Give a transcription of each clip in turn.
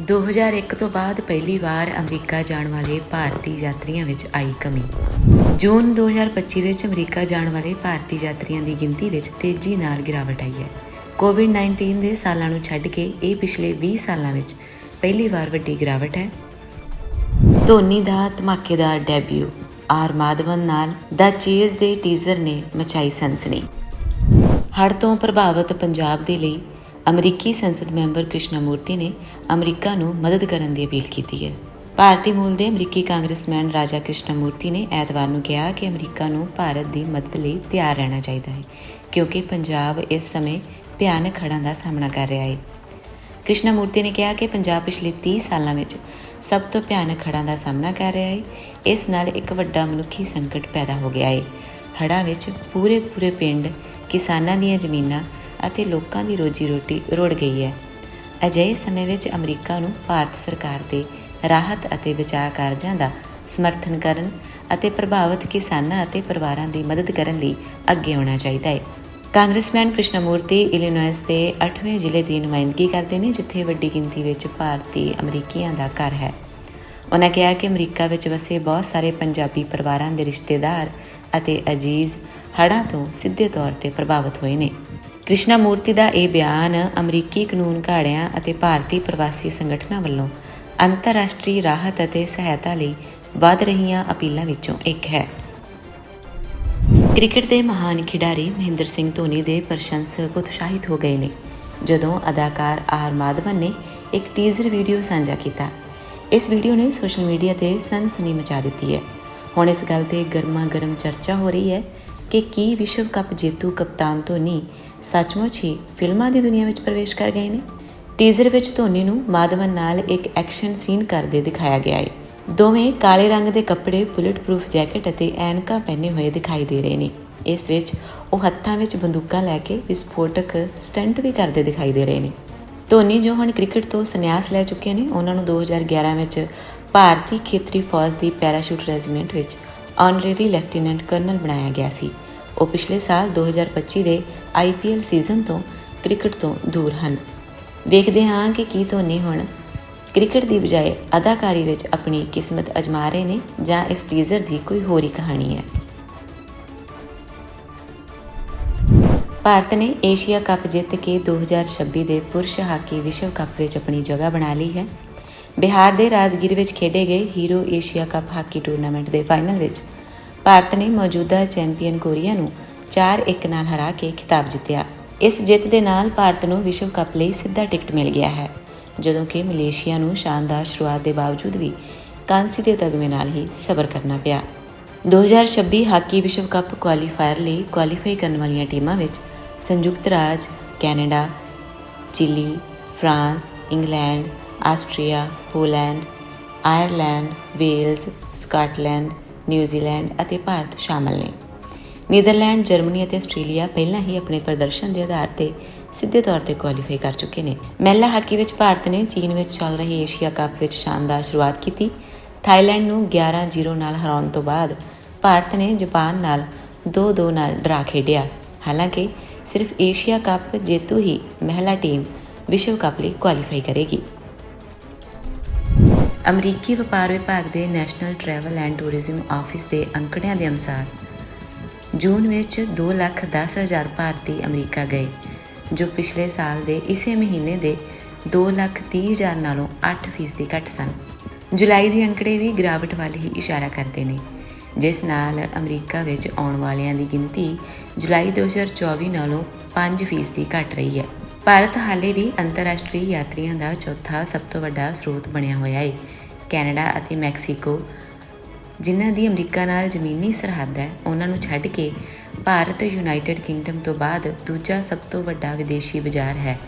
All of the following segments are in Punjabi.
2001 ਤੋਂ ਬਾਅਦ ਪਹਿਲੀ ਵਾਰ ਅਮਰੀਕਾ ਜਾਣ ਵਾਲੇ ਭਾਰਤੀ ਯਾਤਰੀਆਂ ਵਿੱਚ ਆਈ ਕਮੀ। ਜੂਨ 2025 ਵਿੱਚ ਅਮਰੀਕਾ ਜਾਣ ਵਾਲੇ ਭਾਰਤੀ ਯਾਤਰੀਆਂ ਦੀ ਗਿਣਤੀ ਵਿੱਚ ਤੇਜ਼ੀ ਨਾਲ ਗਿਰਾਵਟ ਆਈ ਹੈ। ਕੋਵਿਡ-19 ਦੇ ਸਾਲਾਂ ਨੂੰ ਛੱਡ ਕੇ ਇਹ ਪਿਛਲੇ 20 ਸਾਲਾਂ ਵਿੱਚ ਪਹਿਲੀ ਵਾਰ ਵੱਡੀ ਗਿਰਾਵਟ ਹੈ। ਧੋਨੀ ਦਾ ਧਮਾਕੇਦਾਰ ਡੈਬਿਊ, ਆਰ ਮਾਧਵਨ ਨਾਲ ਦਾ ਚੀਜ਼ ਦੇ ਟੀਜ਼ਰ ਨੇ ਮਚਾਈ ਸਨਸਨੀ। ਹੜ੍ਹ ਤੋਂ ਪ੍ਰਭਾਵਿਤ ਪੰਜਾਬ ਦੇ ਲਈ ਅਮਰੀਕੀ ਸੰਸਦ ਮੈਂਬਰ ਕ੍ਰਿਸ਼ਨਾ ਮੂਰਤੀ ਨੇ ਅਮਰੀਕਾ ਨੂੰ ਮਦਦ ਕਰਨ ਦੀ ਅਪੀਲ ਕੀਤੀ ਹੈ। ਭਾਰਤੀ ਮੂਲ ਦੇ ਅਮਰੀਕੀ ਕਾਂਗਰਸਮੈਨ ਰਾਜਾ ਕ੍ਰਿਸ਼ਨਾ ਮੂਰਤੀ ਨੇ ਐਤਵਾਰ ਨੂੰ ਕਿਹਾ ਕਿ ਅਮਰੀਕਾ ਨੂੰ ਭਾਰਤ ਦੀ ਮਦਦ ਲਈ ਤਿਆਰ ਰਹਿਣਾ ਚਾਹੀਦਾ ਹੈ, ਕਿਉਂਕਿ ਪੰਜਾਬ ਇਸ ਸਮੇਂ ਭਿਆਨਕ ਹੜ੍ਹਾਂ ਦਾ ਸਾਹਮਣਾ ਕਰ ਰਿਹਾ ਹੈ। ਕ੍ਰਿਸ਼ਨਾ ਮੂਰਤੀ ਨੇ ਕਿਹਾ ਕਿ ਪੰਜਾਬ ਪਿਛਲੇ 30 ਸਾਲਾਂ ਵਿੱਚ ਸਭ ਤੋਂ ਭਿਆਨਕ ਹੜ੍ਹਾਂ ਦਾ ਸਾਹਮਣਾ ਕਰ ਰਿਹਾ ਹੈ। ਇਸ ਨਾਲ ਇੱਕ ਵੱਡਾ ਮਨੁੱਖੀ ਸੰਕਟ ਪੈਦਾ ਹੋ ਗਿਆ ਹੈ। ਹੜ੍ਹਾਂ ਵਿੱਚ ਪੂਰੇ ਪੂਰੇ ਪਿੰਡ ਕਿਸਾਨਾਂ ਦੀਆਂ ਜ਼ਮੀਨਾਂ ਅਤੇ ਲੋਕਾਂ ਦੀ ਰੋਜੀ ਰੋਟੀ ਰੁੜ ਗਈ ਹੈ। ਅਜਿਹੇ ਸਮੇਂ ਵਿੱਚ ਅਮਰੀਕਾ ਨੂੰ ਭਾਰਤ ਸਰਕਾਰ ਦੇ ਰਾਹਤ ਅਤੇ ਬਚਾਅ ਕਾਰਜਾਂ ਦਾ ਸਮਰਥਨ ਕਰਨ ਅਤੇ ਪ੍ਰਭਾਵਿਤ ਕਿਸਾਨਾਂ ਅਤੇ ਪਰਿਵਾਰਾਂ ਦੀ ਮਦਦ ਕਰਨ ਲਈ ਅੱਗੇ ਆਉਣਾ ਚਾਹੀਦਾ ਹੈ। ਕਾਂਗਰਸਮੈਨ ਕ੍ਰਿਸ਼ਨਮੂਰਤੀ ਇਲੀਨੋਇਸ ਦੇ 8ਵੇਂ ਜ਼ਿਲ੍ਹੇ ਦੀ ਨੁਮਾਇੰਦਗੀ ਕਰਦੇ ਨੇ, ਜਿੱਥੇ ਵੱਡੀ ਗਿਣਤੀ ਵਿੱਚ ਭਾਰਤੀ ਅਮਰੀਕੀਆਂ ਦਾ ਘਰ ਹੈ। ਉਹਨਾਂ ਕਿਹਾ ਕਿ ਅਮਰੀਕਾ ਵਿੱਚ ਵਸੇ ਬਹੁਤ ਸਾਰੇ ਪੰਜਾਬੀ ਪਰਿਵਾਰਾਂ ਦੇ ਰਿਸ਼ਤੇਦਾਰ ਅਤੇ ਅਜੀਜ਼ ਹੜ੍ਹਾਂ ਤੋਂ ਸਿੱਧੇ ਤੌਰ ਤੇ ਪ੍ਰਭਾਵਿਤ ਹੋਏ ਨੇ। ਕ੍ਰਿਸ਼ਨਾ ਮੂਰਤੀ ਦਾ ਇਹ ਬਿਆਨ ਅਮਰੀਕੀ ਕਾਨੂੰਨ ਘਾੜਿਆਂ ਅਤੇ ਭਾਰਤੀ ਪ੍ਰਵਾਸੀ ਸੰਗਠਨਾਂ ਵੱਲੋਂ ਅੰਤਰਰਾਸ਼ਟਰੀ ਰਾਹਤ ਅਤੇ ਸਹਾਇਤਾ ਲਈ ਵੱਧ ਰਹੀਆਂ ਅਪੀਲਾਂ ਵਿੱਚੋਂ ਇੱਕ ਹੈ। ਕ੍ਰਿਕਟ ਦੇ ਮਹਾਨ ਖਿਡਾਰੀ ਮਹਿੰਦਰ ਸਿੰਘ ਧੋਨੀ ਦੇ ਪ੍ਰਸ਼ੰਸਕ ਉਤਸ਼ਾਹਿਤ ਹੋ ਗਏ ਨੇ, ਜਦੋਂ ਅਦਾਕਾਰ ਆਰ ਮਾਧਵਨ ਨੇ ਇੱਕ ਟੀਜ਼ਰ ਵੀਡੀਓ ਸਾਂਝਾ ਕੀਤਾ। ਇਸ ਵੀਡੀਓ ਨੇ ਸੋਸ਼ਲ ਮੀਡੀਆ ਤੇ ਸਨਸਨੀ ਮਚਾ ਦਿੱਤੀ ਹੈ। ਹੁਣ ਇਸ ਗੱਲ ਤੇ ਗਰਮਾ ਗਰਮ ਚਰਚਾ ਹੋ ਰਹੀ ਹੈ ਕਿ ਕੀ ਵਿਸ਼ਵ ਕੱਪ ਜੇਤੂ ਕਪਤਾਨ ਧੋਨੀ ਸੱਚਮੁੱਚ ਹੀ ਫਿਲਮਾਂ ਦੀ ਦੁਨੀਆ ਵਿੱਚ ਪ੍ਰਵੇਸ਼ ਕਰ ਗਏ ਨੇ। ਟੀਜ਼ਰ ਵਿੱਚ ਧੋਨੀ ਨੂੰ ਮਾਧਵਨ ਨਾਲ ਇੱਕ ਐਕਸ਼ਨ ਸੀਨ ਕਰਦੇ ਦਿਖਾਇਆ ਗਿਆ ਹੈ ਦੋਵੇਂ ਕਾਲੇ ਰੰਗ ਦੇ ਕੱਪੜੇ ਬੁਲੇਟ ਪ੍ਰੂਫ ਜੈਕਟ ਅਤੇ ਐਨਕਾਂ ਪਹਿਨੇ ਹੋਏ ਦਿਖਾਈ ਦੇ ਰਹੇ ਨੇ। ਇਸ ਵਿੱਚ ਉਹ ਹੱਥਾਂ ਵਿੱਚ ਬੰਦੂਕਾਂ ਲੈ ਕੇ ਵਿਸਫੋਟਕ ਸਟੰਟ ਵੀ ਕਰਦੇ ਦਿਖਾਈ ਦੇ ਰਹੇ ਨੇ। ਧੋਨੀ ਜੋ ਹੁਣ ਕ੍ਰਿਕਟ ਤੋਂ ਸੰਨਿਆਸ ਲੈ ਚੁੱਕੇ ਨੇ, ਉਹਨਾਂ ਨੂੰ 2011 ਵਿੱਚ ਭਾਰਤੀ ਖੇਤਰੀ ਫੌਜ ਦੀ ਪੈਰਾਸ਼ੂਟ ਰੈਜੀਮੈਂਟ ਵਿੱਚ ਆਨਰੇਰੀ ਲੈਫਟੀਨੈਂਟ ਕਰਨਲ ਬਣਾਇਆ ਗਿਆ ਸੀ। ਉਹ ਪਿਛਲੇ ਸਾਲ 2025 ਦੇ ਆਈਪੀਐਲ ਸੀਜ਼ਨ ਤੋਂ ਕ੍ਰਿਕਟ ਤੋਂ ਦੂਰ ਹਨ। ਵੇਖਦੇ ਹਾਂ ਕਿ ਕੀ ਧੋਨੀ ਹੁਣ ਕ੍ਰਿਕਟ ਦੀ ਬਜਾਏ ਅਦਾਕਾਰੀ ਵਿੱਚ ਆਪਣੀ ਕਿਸਮਤ ਅਜਮਾ ਰਹੇ ਨੇ ਜਾਂ ਇਸ ਟੀਜ਼ਰ ਦੀ ਕੋਈ ਹੋਰ ਹੀ ਕਹਾਣੀ ਹੈ। ਭਾਰਤ ਨੇ ਏਸ਼ੀਆ ਕੱਪ ਜਿੱਤ ਕੇ 2026 ਦੇ ਪੁਰਸ਼ ਹਾਕੀ ਵਿਸ਼ਵ ਕੱਪ ਵਿੱਚ ਆਪਣੀ ਜਗ੍ਹਾ ਬਣਾ ਲਈ ਹੈ। ਬਿਹਾਰ ਦੇ ਰਾਜਗੀਰ ਵਿੱਚ ਖੇਡੇ ਗਏ Hero Asia cup hockey tournament ਦੇ ਫਾਈਨਲ ਵਿੱਚ ਭਾਰਤ ਨੇ ਮੌਜੂਦਾ ਚੈਂਪੀਅਨ ਕੋਰੀਆ ਨੂੰ 4-1 ਨਾਲ ਹਰਾ ਕੇ ਖਿਤਾਬ ਜਿੱਤਿਆ। ਇਸ ਜਿੱਤ ਦੇ ਨਾਲ ਭਾਰਤ ਨੂੰ ਵਿਸ਼ਵ ਕੱਪ ਲਈ ਸਿੱਧਾ ਟਿਕਟ ਮਿਲ ਗਿਆ ਹੈ, ਜਦੋਂ ਕਿ ਮਲੇਸ਼ੀਆ ਨੂੰ ਸ਼ਾਨਦਾਰ ਸ਼ੁਰੂਆਤ ਦੇ ਬਾਵਜੂਦ ਵੀ ਕਾਂਸੀ ਦੇ ਤਗਮੇ ਨਾਲ ਹੀ ਸਬਰ ਕਰਨਾ ਪਿਆ। 2026 ਹਾਕੀ ਵਿਸ਼ਵ ਕੱਪ ਕੁਆਲੀਫਾਇਰ ਲਈ ਕੁਆਲੀਫਾਈ ਕਰਨ ਵਾਲੀਆਂ ਟੀਮਾਂ ਵਿੱਚ ਸੰਯੁਕਤ ਰਾਜ, Canada, Chile, France, England, Austria, Poland, Ireland, Wales, Scotland New Zealand ਅਤੇ ਭਾਰਤ ਸ਼ਾਮਲ ਨੇ। ਨੀਦਰਲੈਂਡ, ਜਰਮਨੀ ਅਤੇ ਆਸਟ੍ਰੇਲੀਆ ਪਹਿਲਾਂ ਹੀ ਆਪਣੇ ਪ੍ਰਦਰਸ਼ਨ ਦੇ ਆਧਾਰ ਤੇ ਸਿੱਧੇ ਤੌਰ ਤੇ ਕੁਆਲੀਫਾਈ ਕਰ ਚੁੱਕੇ ਨੇ। ਮਹਿਲਾ ਹਾਕੀ ਵਿੱਚ ਭਾਰਤ ਨੇ ਚੀਨ ਵਿੱਚ ਚੱਲ ਰਹੇ ਏਸ਼ੀਆ ਕੱਪ ਵਿੱਚ ਸ਼ਾਨਦਾਰ ਸ਼ੁਰੂਆਤ ਕੀਤੀ। ਥਾਈਲੈਂਡ ਨੂੰ 11-0 ਨਾਲ ਹਰਾਉਣ ਤੋਂ ਬਾਅਦ ਭਾਰਤ ਨੇ ਜਾਪਾਨ ਨਾਲ 2-2 ਨਾਲ ਡਰਾ ਖੇਡਿਆ। ਹਾਲਾਂਕਿ ਸਿਰਫ ਏਸ਼ੀਆ ਕੱਪ ਜੇਤੂ ਹੀ ਮਹਿਲਾ ਟੀਮ ਵਿਸ਼ਵ ਕੱਪ ਲਈ ਕੁਆਲੀਫਾਈ ਕਰੇਗੀ। ਅਮਰੀਕੀ ਵਪਾਰ ਵਿਭਾਗ ਦੇ national travel and tourism office ਦੇ ਅੰਕੜਿਆਂ ਦੇ ਅਨੁਸਾਰ ਜੂਨ ਵਿੱਚ 2,10,000 ਭਾਰਤੀ ਅਮਰੀਕਾ ਗਏ ਜੋ ਪਿਛਲੇ ਸਾਲ ਦੇ ਇਸੇ ਮਹੀਨੇ ਦੇ 2,30,000 ਨਾਲੋਂ 8% ਘੱਟ ਸਨ। ਜੁਲਾਈ ਦੇ ਅੰਕੜੇ ਵੀ ਗਿਰਾਵਟ ਵੱਲ ਹੀ ਇਸ਼ਾਰਾ ਕਰਦੇ ਨੇ ਜਿਸ ਨਾਲ ਅਮਰੀਕਾ ਵਿੱਚ ਆਉਣ ਵਾਲਿਆਂ ਦੀ ਗਿਣਤੀ ਜੁਲਾਈ 2024 ਨਾਲੋਂ 5% ਘਟ ਰਹੀ ਹੈ। ਭਾਰਤ ਹਾਲੇ ਵੀ ਅੰਤਰਰਾਸ਼ਟਰੀ ਯਾਤਰੀਆਂ ਦਾ ਚੌਥਾ ਸਭ ਤੋਂ ਵੱਡਾ ਸਰੋਤ ਬਣਿਆ ਹੋਇਆ ਹੈ ਕੈਨੇਡਾ ਅਤੇ ਮੈਕਸੀਕੋ, ਜਿਨ੍ਹਾਂ ਦੀ ਅਮਰੀਕਾ ਨਾਲ ਜ਼ਮੀਨੀ ਸਰਹੱਦ ਹੈ, ਉਹਨਾਂ ਨੂੰ ਛੱਡ ਕੇ ਭਾਰਤ ਯੂਨਾਈਟਿਡ ਕਿੰਗਡਮ ਤੋਂ ਬਾਅਦ ਦੂਜਾ ਸਭ ਤੋਂ ਵੱਡਾ ਵਿਦੇਸ਼ੀ ਬਾਜ਼ਾਰ ਹੈ,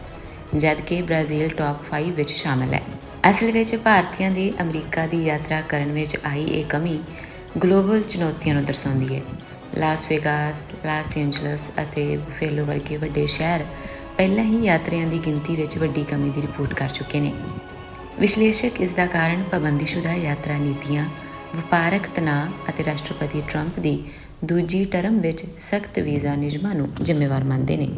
ਜਦਕਿ ਬ੍ਰਾਜ਼ੀਲ ਟਾਪ 5 ਵਿੱਚ ਸ਼ਾਮਲ ਹੈ। ਅਸਲ ਵਿੱਚ ਭਾਰਤੀਆਂ ਦੀ ਅਮਰੀਕਾ ਦੀ ਯਾਤਰਾ ਕਰਨ ਵਿੱਚ ਆਈ ਇਹ ਕਮੀ ਗਲੋਬਲ ਚੁਣੌਤੀਆਂ ਨੂੰ ਦਰਸਾਉਂਦੀ ਹੈ। ਲਾਸ ਵੇਗਾਸ, ਲਾਸ ਐਂਜਲਸ ਅਤੇ ਬਫੇਲੋ ਵਰਗੇ ਵੱਡੇ ਸ਼ਹਿਰ ਪਹਿਲਾਂ ਹੀ ਯਾਤਰੀਆਂ ਦੀ ਗਿਣਤੀ ਵਿੱਚ ਵੱਡੀ ਕਮੀ ਦੀ ਰਿਪੋਰਟ ਕਰ ਚੁੱਕੇ ਨੇ। ਵਿਸ਼ਲੇਸ਼ਕ ਇਸ ਦਾ ਕਾਰਨ ਪਾਬੰਦੀਸ਼ੁਦਾ ਯਾਤਰਾ ਨੀਤੀਆਂ, ਵਪਾਰਕ ਤਣਾਅ ਅਤੇ ਰਾਸ਼ਟਰਪਤੀ ਟਰੰਪ ਦੀ ਦੂਜੀ ਟਰਮ ਵਿੱਚ ਸਖਤ ਵੀਜ਼ਾ ਨਿਯਮਾਂ ਨੂੰ ਜ਼ਿੰਮੇਵਾਰ ਮੰਨਦੇ ਨੇ।